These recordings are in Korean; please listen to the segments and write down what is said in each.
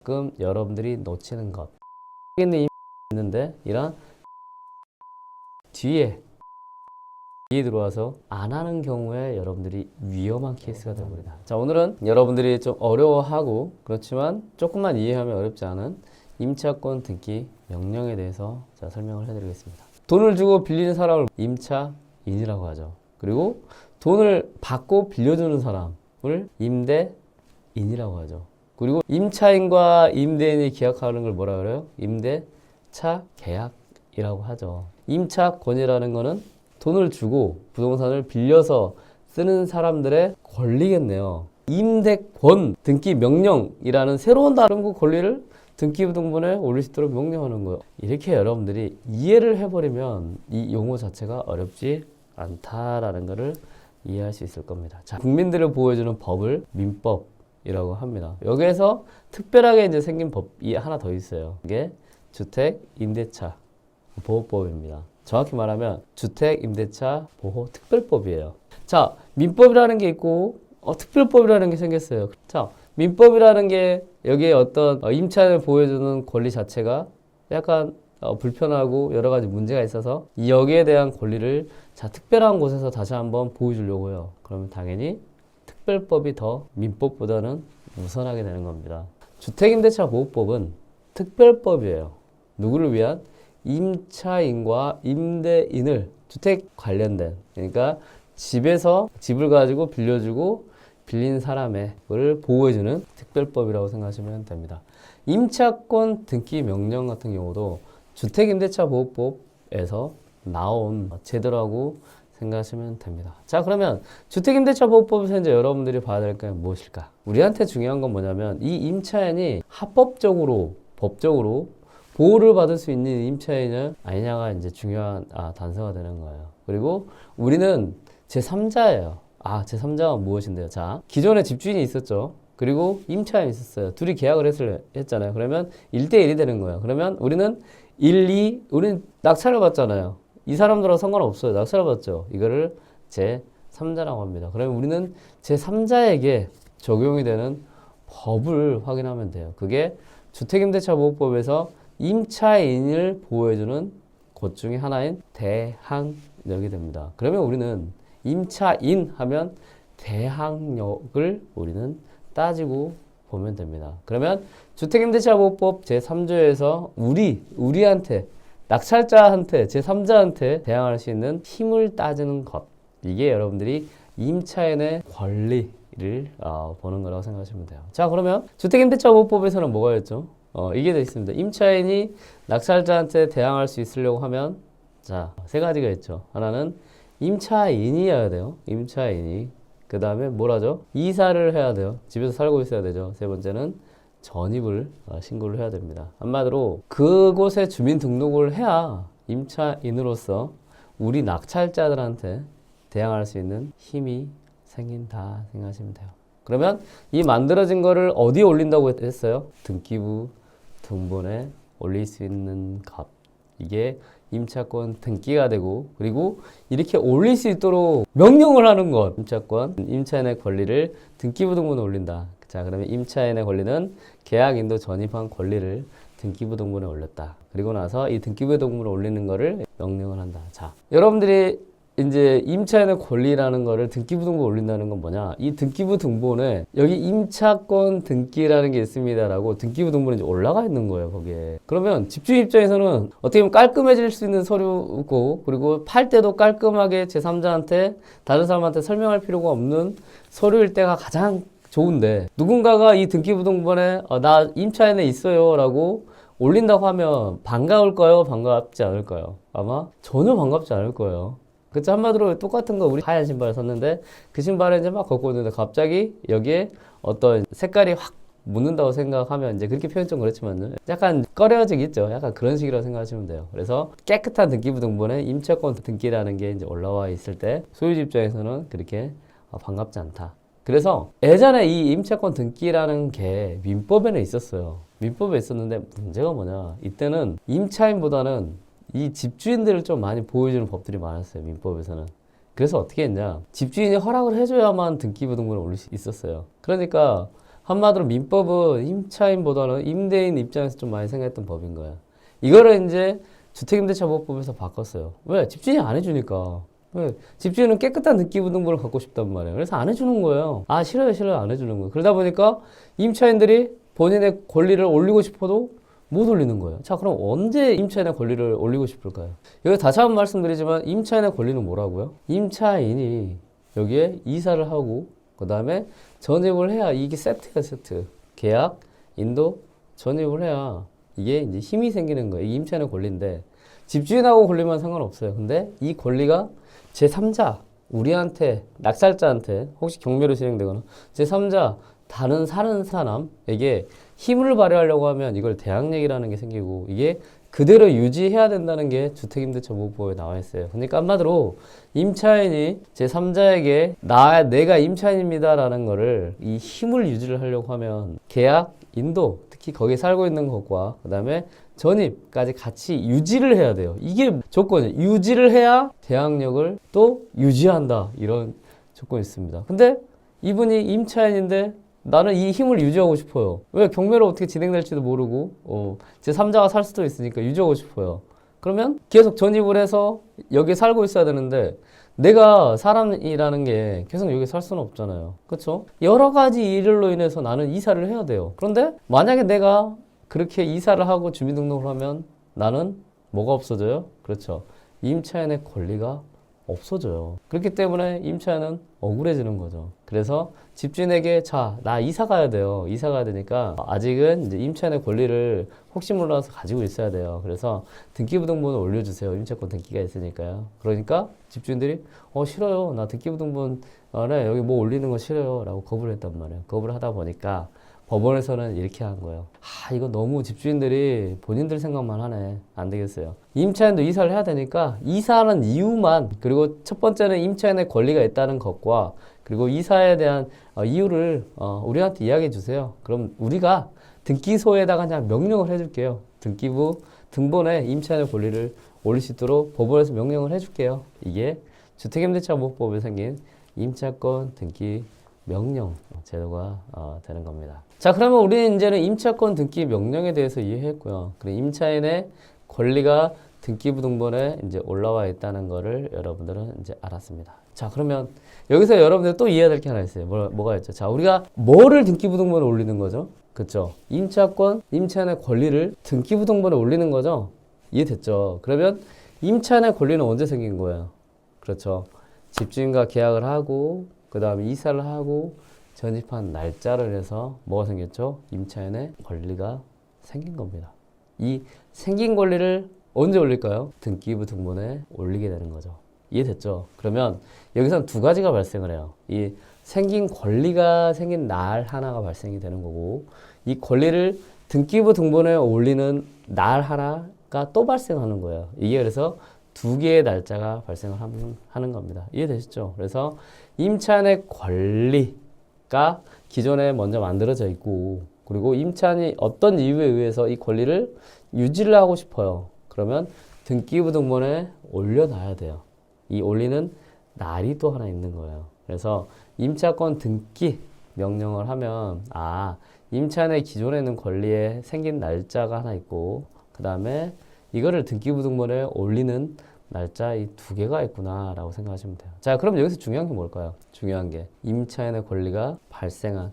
가끔 여러분들이 놓치는 것. 있는 있는데 이런 뒤에 뒤에 들어와서 안 하는 경우에 여러분들이 위험한 케이스가 되어버린다. 자 오늘은 여러분들이 좀 어려워하고 그렇지만 조금만 이해하면 어렵지 않은 임차권 등기 명령에 대해서 자, 설명을 해드리겠습니다. 돈을 주고 빌리는 사람을 임차인이라고 하죠. 그리고 돈을 받고 빌려주는 사람을 임대인이라고 하죠. 그리고 임차인과 임대인이 계약하는 걸 뭐라 그래요? 임대차 계약이라고 하죠. 임차 권이라는 거는 돈을 주고 부동산을 빌려서 쓰는 사람들의 권리겠네요. 임대권 등기 명령이라는 새로운 다른 그 권리를 등기부등본에 올릴 수 있도록 명령하는 거예요. 이렇게 여러분들이 이해를 해버리면 이 용어 자체가 어렵지 않다라는 것을 이해할 수 있을 겁니다. 자, 국민들을 보호해주는 법을 민법 이라고 합니다. 여기에서 특별하게 이제 생긴 법이 하나 더 있어요. 이게 주택 임대차 보호법입니다. 정확히 말하면 주택 임대차 보호 특별법이에요. 자, 민법이라는 게 있고 어, 특별법이라는 게 생겼어요. 자, 민법이라는 게 여기에 어떤 어, 임차인을 보호해주는 권리 자체가 약간 어, 불편하고 여러 가지 문제가 있어서 이 여기에 대한 권리를 자 특별한 곳에서 다시 한번 보여주려고 해요. 그러면 당연히 특별법이 더 민법보다는 우선하게 되는 겁니다. 주택임대차 보호법은 특별법이에요. 누구를 위한 임차인과 임대인을 주택 관련된 그러니까 집에서 집을 가지고 빌려주고 빌린 사람의 을 보호해주는 특별법이라고 생각하시면 됩니다. 임차권 등기 명령 같은 경우도 주택임대차 보호법에서 나온 제도라고 생각하시면 됩니다. 자, 그러면 주택임대차 보호법에서 이제 여러분들이 봐야 될 게 무엇일까? 우리한테 중요한 건 뭐냐면 이 임차인이 합법적으로 법적으로 보호를 받을 수 있는 임차인은 아니냐가 이제 중요한 아, 단서가 되는 거예요. 그리고 우리는 제3자예요. 아, 제3자가 무엇인데요? 자, 기존에 집주인이 있었죠. 그리고 임차인이 있었어요. 둘이 계약을 했을, 했잖아요. 그러면 1대1이 되는 거예요. 그러면 우리는 1, 2, 우리는 낙찰을 받잖아요. 이 사람들하고 상관없어요. 낙찰을 받죠. 이거를 제3자라고 합니다. 그러면 우리는 제3자에게 적용이 되는 법을 확인하면 돼요. 그게 주택임대차 보호법에서 임차인을 보호해주는 것 중에 하나인 대항력이 됩니다. 그러면 우리는 임차인 하면 대항력을 우리는 따지고 보면 됩니다. 그러면 주택임대차 보호법 제3조에서 우리 우리한테 낙찰자한테 제3자한테 대항할 수 있는 힘을 따지는 것 이게 여러분들이 임차인의 권리를 어, 보는 거라고 생각하시면 돼요. 자 그러면 주택임대차 보호법에서는 뭐가 있죠? 어, 이게 되어 있습니다. 임차인이 낙찰자한테 대항할 수 있으려고 하면 자 세 가지가 있죠. 하나는 임차인이어야 돼요. 임차인이. 그 다음에 뭘 하죠? 이사를 해야 돼요. 집에서 살고 있어야 되죠. 세 번째는 전입을 어, 신고를 해야 됩니다. 한마디로 그곳에 주민등록을 해야 임차인으로서 우리 낙찰자들한테 대항할 수 있는 힘이 생긴다 생각하시면 돼요. 그러면 이 만들어진 거를 어디에 올린다고 했어요? 등기부 등본에 올릴 수 있는 값. 이게 임차권 등기가 되고 그리고 이렇게 올릴 수 있도록 명령을 하는 것. 임차권, 임차인의 권리를 등기부 등본에 올린다. 자, 그러면 임차인의 권리는 계약인도 전입한 권리를 등기부 등본에 올렸다. 그리고 나서 이 등기부 등본에 올리는 거를 명령을 한다. 자, 여러분들이 이제 임차인의 권리라는 거를 등기부 등본에 올린다는 건 뭐냐? 이 등기부 등본에 여기 임차권 등기라는 게 있습니다라고 등기부 등본에 이제 올라가 있는 거예요, 거기에. 그러면 집주인 입장에서는 어떻게 보면 깔끔해질 수 있는 서류고 그리고 팔 때도 깔끔하게 제3자한테 다른 사람한테 설명할 필요가 없는 서류일 때가 가장 좋은데 누군가가 이 등기부등본에 어, 나 임차인에 있어요 라고 올린다고 하면 반가울까요? 반갑지 않을까요? 아마 전혀 반갑지 않을 거예요. 그치 한마디로 똑같은 거 우리 하얀 신발을 샀는데 그 신발을 이제 막 걷고 있는데 갑자기 여기에 어떤 색깔이 확 묻는다고 생각하면 이제 그렇게 표현 좀 그렇지만은 약간 꺼려지겠죠. 약간 그런 식이라고 생각하시면 돼요. 그래서 깨끗한 등기부 등본에 임차권 등기라는 게 이제 올라와 있을 때 소유주 입장에서는 그렇게 어, 반갑지 않다. 그래서 예전에 이 임차권 등기라는 게 민법에는 있었어요. 민법에 있었는데 문제가 뭐냐. 이때는 임차인보다는 이 집주인들을 좀 많이 보여주는 법들이 많았어요. 민법에서는. 그래서 어떻게 했냐. 집주인이 허락을 해줘야만 등기부 등본에 올릴 수 있었어요. 그러니까 한마디로 민법은 임차인보다는 임대인 입장에서 좀 많이 생각했던 법인 거야. 이거를 이제 주택임대차보호법에서 바꿨어요. 왜? 집주인이 안 해주니까. 왜? 집주인은 깨끗한 등기부등본을 갖고 싶단 말이에요. 그래서 안 해주는 거예요. 아 싫어요 싫어요 안 해주는 거예요. 그러다 보니까 임차인들이 본인의 권리를 올리고 싶어도 못 올리는 거예요. 자 그럼 언제 임차인의 권리를 올리고 싶을까요? 여기 다시 한번 말씀드리지만 임차인의 권리는 뭐라고요? 임차인이 여기에 이사를 하고 그 다음에 전입을 해야 이게 세트야 세트. 계약, 인도, 전입을 해야 이게 이제 힘이 생기는 거예요. 이 임차인의 권리인데 집주인하고 권리만 상관없어요. 근데 이 권리가 제3자 우리한테 낙살자한테 혹시 경매로 진행되거나 제3자 다른 사는 사람에게 힘을 발휘하려고 하면 이걸 대항력이라는 게 생기고 이게 그대로 유지해야 된다는 게 주택임대차보호법에 나와 있어요. 그러니까 한마디로 임차인이 제 3자에게 나 내가 임차인입니다라는 거를 이 힘을 유지를 하려고 하면 계약, 인도 특히 거기에 살고 있는 것과 그다음에 전입까지 같이 유지를 해야 돼요. 이게 조건이 유지를 해야 대항력을 또 유지한다 이런 조건이 있습니다. 근데 이분이 임차인인데 나는 이 힘을 유지하고 싶어요. 왜 경매로 어떻게 진행될지도 모르고 어, 제 3자가 살 수도 있으니까 유지하고 싶어요. 그러면 계속 전입을 해서 여기 살고 있어야 되는데 내가 사람이라는 게 계속 여기 살 수는 없잖아요. 그렇죠? 여러 가지 일로 인해서 나는 이사를 해야 돼요. 그런데 만약에 내가 그렇게 이사를 하고 주민등록을 하면 나는 뭐가 없어져요? 그렇죠. 임차인의 권리가 없어져요. 그렇기 때문에 임차인은 억울해지는 거죠. 그래서 집주인에게 자, 나 이사 가야 돼요. 이사 가야 되니까 아직은 이제 임차인의 권리를 혹시 몰라서 가지고 있어야 돼요. 그래서 등기부등본을 올려주세요. 임차권 등기가 있으니까요. 그러니까 집주인들이 어 싫어요. 나 등기부등본 네 여기 뭐 올리는 거 싫어요. 라고 거부를 했단 말이에요. 거부를 하다 보니까 법원에서는 이렇게 한 거예요. 아, 이거 너무 집주인들이 본인들 생각만 하네. 안 되겠어요. 임차인도 이사를 해야 되니까 이사하는 이유만 그리고 첫 번째는 임차인의 권리가 있다는 것과 그리고 이사에 대한 어, 이유를 어, 우리한테 이야기해 주세요. 그럼 우리가 등기소에다가 그냥 명령을 해줄게요. 등기부 등본에 임차인의 권리를 올릴 수 있도록 법원에서 명령을 해줄게요. 이게 주택임대차 보호법에 생긴 임차권 등기 명령 제도가 어, 되는 겁니다. 자, 그러면 우리는 이제는 임차권 등기 명령에 대해서 이해했고요. 그리고 임차인의 권리가 등기부 등본에 이제 올라와 있다는 거를 여러분들은 이제 알았습니다. 자, 그러면 여기서 여러분들 또 이해해야 될 게 하나 있어요. 뭐, 뭐가 있죠? 자, 우리가 뭐를 등기부 등본에 올리는 거죠? 그쵸? 임차권, 임차인의 권리를 등기부 등본에 올리는 거죠? 이해됐죠? 그러면 임차인의 권리는 언제 생긴 거예요? 그렇죠. 집주인과 계약을 하고 그 다음에 이사를 하고 전입한 날짜를 해서 뭐가 생겼죠? 임차인의 권리가 생긴 겁니다. 이 생긴 권리를 언제 올릴까요? 등기부 등본에 올리게 되는 거죠. 이해됐죠? 그러면 여기서는 두 가지가 발생을 해요. 이 생긴 권리가 생긴 날 하나가 발생이 되는 거고 이 권리를 등기부 등본에 올리는 날 하나가 또 발생하는 거예요. 이게 그래서 두 개의 날짜가 발생을 하는, 겁니다. 이해되시죠? 그래서 임차인의 권리가 기존에 먼저 만들어져 있고 그리고 임차인이 어떤 이유에 의해서 이 권리를 유지를 하고 싶어요. 그러면 등기부 등본에 올려놔야 돼요. 이 올리는 날이 또 하나 있는 거예요. 그래서 임차권 등기 명령을 하면 아 임차인의 기존에 있는 권리에 생긴 날짜가 하나 있고 그 다음에 이거를 등기부 등본에 올리는 날짜 이 두 개가 있구나라고 생각하시면 돼요. 자, 그럼 여기서 중요한 게 뭘까요? 중요한 게 임차인의 권리가 발생한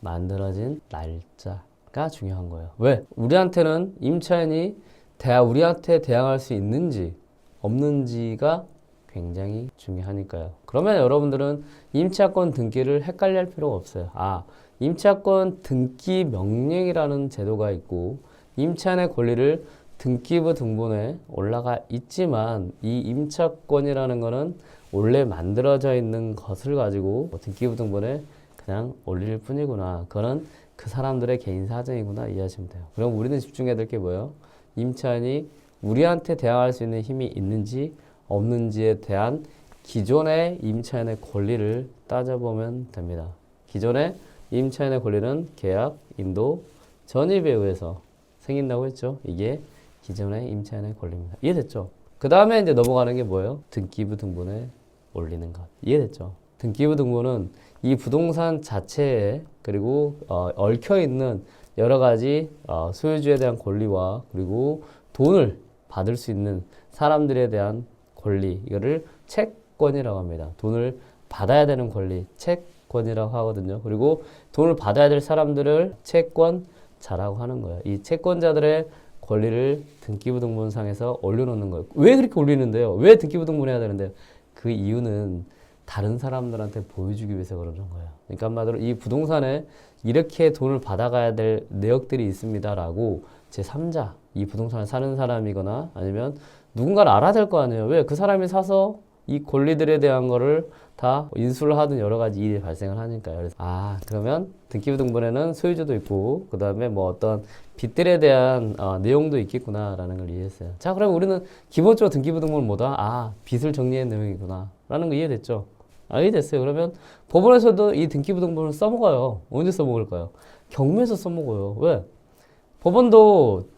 만들어진 날짜가 중요한 거예요. 왜? 우리한테는 임차인이 대하, 우리한테 대항할 수 있는지 없는지가 굉장히 중요하니까요. 그러면 여러분들은 임차권 등기를 헷갈릴 필요가 없어요. 아, 임차권 등기 명령이라는 제도가 있고 임차인의 권리를 등기부 등본에 올라가 있지만 이 임차권이라는 거는 원래 만들어져 있는 것을 가지고 뭐 등기부 등본에 그냥 올릴 뿐이구나. 그거는 그 사람들의 개인 사정이구나 이해하시면 돼요. 그럼 우리는 집중해야 될 게 뭐예요? 임차인이 우리한테 대항할 수 있는 힘이 있는지 없는지에 대한 기존의 임차인의 권리를 따져보면 됩니다. 기존의 임차인의 권리는 계약, 인도, 전입에 의해서 생긴다고 했죠. 이게 기존의 임차인의 권리입니다. 이해됐죠? 그 다음에 이제 넘어가는 게 뭐예요? 등기부 등본에 올리는 것. 이해됐죠? 등기부 등본은 이 부동산 자체에 그리고 어, 얽혀 있는 여러 가지 어, 소유주에 대한 권리와 그리고 돈을 받을 수 있는 사람들에 대한 권리 이거를 채권이라고 합니다. 돈을 받아야 되는 권리 채권이라고 하거든요. 그리고 돈을 받아야 될 사람들을 채권자라고 하는 거예요. 이 채권자들의 권리를 등기부 등본상에서 올려놓는 거예요. 왜 그렇게 올리는데요? 왜 등기부 등본 해야 되는데요? 그 이유는 다른 사람들한테 보여주기 위해서 그러는 거예요. 그러니까 한마디로 이 부동산에 이렇게 돈을 받아가야 될 내역들이 있습니다라고 제 3자, 이 부동산을 사는 사람이거나 아니면 누군가를 알아야 될 거 아니에요. 왜? 그 사람이 사서 이 권리들에 대한 거를 다 인수를 하든 여러 가지 일이 발생을 하니까요. 그래서 아, 그러면 등기부등본에는 소유주도 있고 그 다음에 뭐 어떤 빚들에 대한 어, 내용도 있겠구나라는 걸 이해했어요. 자, 그럼 우리는 기본적으로 등기부등본은 뭐다? 아, 빚을 정리한 내용이구나라는 거 이해됐죠? 아, 이해됐어요. 그러면 법원에서도 이 등기부등본을 써먹어요. 언제 써먹을까요? 경매에서 써먹어요. 왜? 법원도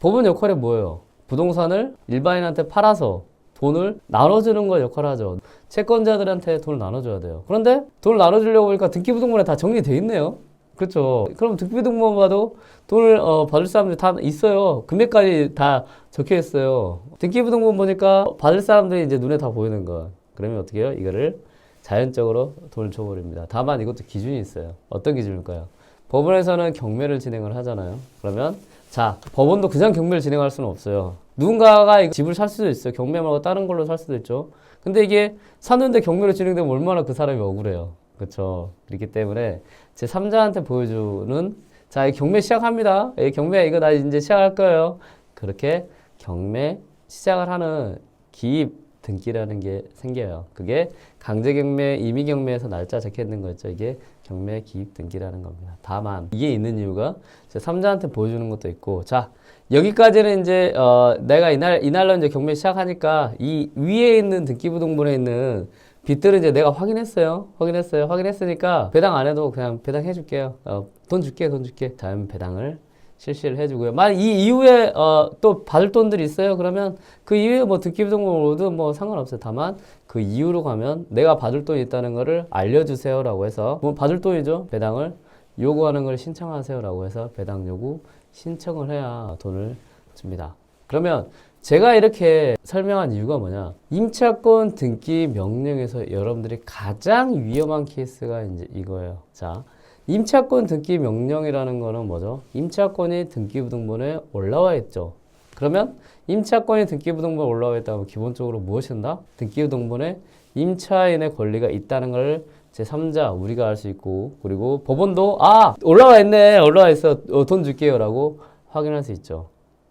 법원 역할이 뭐예요? 부동산을 일반인한테 팔아서 돈을 나눠주는 거 역할을 하죠. 채권자들한테 돈을 나눠줘야 돼요. 그런데 돈을 나눠주려고 보니까 등기부등본에 다 정리돼 있네요. 그렇죠. 그럼 등기부등본 봐도 돈을 어, 받을 사람들이 다 있어요. 금액까지 다 적혀 있어요. 등기부등본 보니까 받을 사람들이 이제 눈에 다 보이는 거. 그러면 어떻게 해요? 이거를 자연적으로 돈을 줘버립니다. 다만 이것도 기준이 있어요. 어떤 기준일까요? 법원에서는 경매를 진행을 하잖아요. 그러면 자 법원도 그냥 경매를 진행할 수는 없어요. 누군가가 이 집을 살 수도 있어요. 경매 말고 다른 걸로 살 수도 있죠. 근데 이게 샀는데 경매로 진행되면 얼마나 그 사람이 억울해요. 그렇죠. 그렇기 때문에 제 3자한테 보여주는 자, 이 경매 시작합니다. 이 경매 이거 나 이제 시작할 거예요. 그렇게 경매 시작을 하는 기입 등기라는 게 생겨요. 그게 강제 경매, 임의 경매에서 날짜 적혀 있는 거죠. 이게 경매 기입 등기라는 겁니다. 다만 이게 있는 이유가 제 3자한테 보여주는 것도 있고 자 여기까지는 이제 어, 내가 이날 이날로 이제 경매 시작하니까 이 위에 있는 등기부등본에 있는 빚들은 이제 내가 확인했어요. 확인했어요. 확인했으니까 배당 안 해도 그냥 배당해 줄게요. 어, 돈 줄게, 돈 줄게. 자연 배당을 실시를 해주고요. 만약 이 이후에 어, 또 받을 돈들이 있어요. 그러면 그 이후에 뭐 등기부등본으로도 뭐 상관없어요. 다만 그 이후로 가면 내가 받을 돈이 있다는 거를 알려주세요라고 해서 뭐 받을 돈이죠. 배당을 요구하는 걸 신청하세요라고 해서 배당 요구 신청을 해야 돈을 줍니다. 그러면 제가 이렇게 설명한 이유가 뭐냐? 임차권 등기 명령에서 여러분들이 가장 위험한 케이스가 이제 이거예요. 자, 임차권 등기 명령이라는 거는 뭐죠? 임차권이 등기부등본에 올라와 있죠. 그러면 임차권이 등기부등본에 올라와 있다면 기본적으로 무엇이 된다? 등기부등본에 임차인의 권리가 있다는 걸 제3자 우리가 알 수 있고 그리고 법원도 아 올라와 있네 올라와 있어 어, 돈 줄게요 라고 확인할 수 있죠.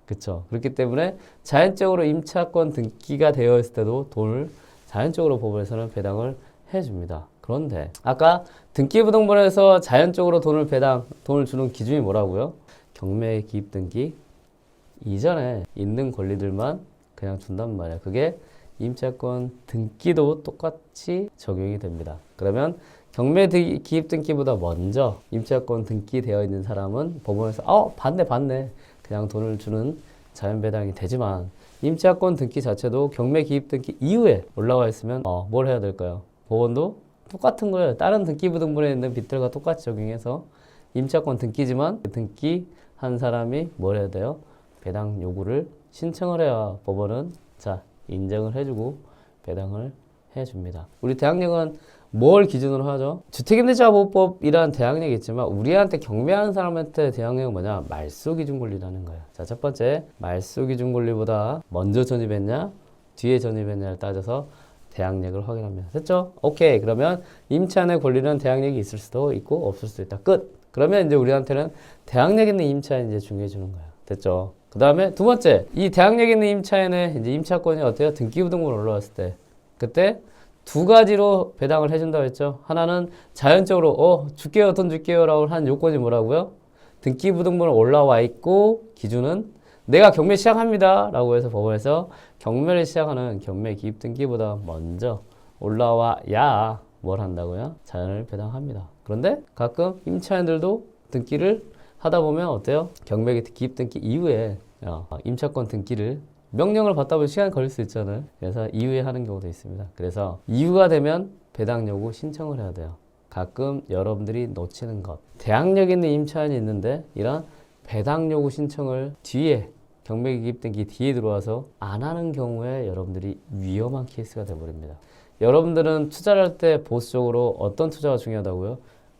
그렇죠. 그렇기 때문에 자연적으로 임차권 등기가 되어 있을 때도 돈을 자연적으로 법원에서는 배당을 해줍니다. 그런데 아까 등기부등본에서 자연적으로 돈을 배당 돈을 주는 기준이 뭐라고요? 경매 기입 등기 이전에 있는 권리들만 그냥 준단 말이야. 그게 임차권 등기도 똑같이 적용이 됩니다. 그러면 경매 등- 기입 등기보다 먼저 임차권 등기되어 있는 사람은 법원에서 어 받네 받네 그냥 돈을 주는 자연 배당이 되지만 임차권 등기 자체도 경매 기입 등기 이후에 올라와 있으면 어, 뭘 해야 될까요? 법원도 똑같은 거예요. 다른 등기부등본에 있는 빚들과 똑같이 적용해서 임차권 등기지만 그 등기한 사람이 뭘 해야 돼요? 배당 요구를 신청을 해야 법원은 자 인정을 해주고 배당을 해줍니다. 우리 대학력은 뭘 기준으로 하죠? 주택임대차보호법이라는 대항력이 있지만 우리한테 경매하는 사람한테 대항력은 뭐냐? 말소 기준 권리라는 거예요. 자, 첫 번째 말소 기준 권리보다 먼저 전입했냐, 뒤에 전입했냐를 따져서 대항력을 확인합니다. 됐죠? 오케이. 그러면 임차인의 권리는 대항력이 있을 수도 있고 없을 수도 있다. 끝. 그러면 이제 우리한테는 대항력 있는 임차인 이제 중요해 주는 거예요. 됐죠? 그 다음에 두 번째, 이 대항력 있는 임차인의 이제 임차권이 어때요? 등기부등본 올라왔을 때 그때 두 가지로 배당을 해준다고 했죠. 하나는 자연적으로 어 줄게요 돈 줄게요 라고 한 요건이 뭐라고요? 등기부등본에 올라와 있고 기준은 내가 경매 시작합니다 라고 해서 법원에서 경매를 시작하는 경매 기입 등기보다 먼저 올라와야 뭘 한다고요? 자연을 배당합니다. 그런데 가끔 임차인들도 등기를 하다 보면 어때요? 경매 기입 등기 이후에 어, 임차권 등기를 명령을 받다 보면 시간이 걸릴 수 있잖아요. 그래서 이후에 하는 경우도 있습니다. 그래서 이후가 되면 배당 요구 신청을 해야 돼요. 가끔 여러분들이 놓치는 것. 대항력 있는 임차인이 있는데 이런 배당 요구 신청을 뒤에 경매 기입된 게 뒤에 들어와서 안 하는 경우에 여러분들이 위험한 케이스가 되어버립니다. 여러분들은 투자를 할 때 보수적으로 어떤 투자가 중요하다고요?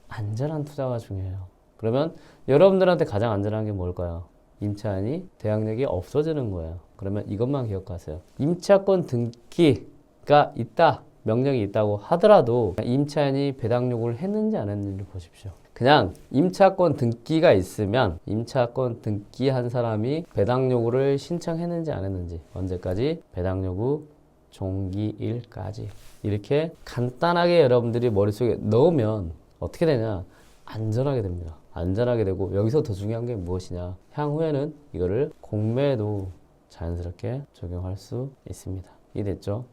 안전한 투자가 중요해요. 그러면 여러분들한테 가장 안전한 게 뭘까요? 임차인이 대항력이 없어지는 거예요. 그러면 이것만 기억하세요. 임차권 등기가 있다, 명령이 있다고 하더라도 임차인이 배당 요구를 했는지 안 했는지 보십시오. 그냥 임차권 등기가 있으면 임차권 등기한 사람이 배당 요구를 신청했는지 안 했는지 언제까지 배당 요구 종기일까지 이렇게 간단하게 여러분들이 머릿속에 넣으면 어떻게 되냐 안전하게 됩니다. 안전하게 되고 여기서 더 중요한 게 무엇이냐 향후에는 이거를 공매도 자연스럽게 적용할 수 있습니다. 이해됐죠?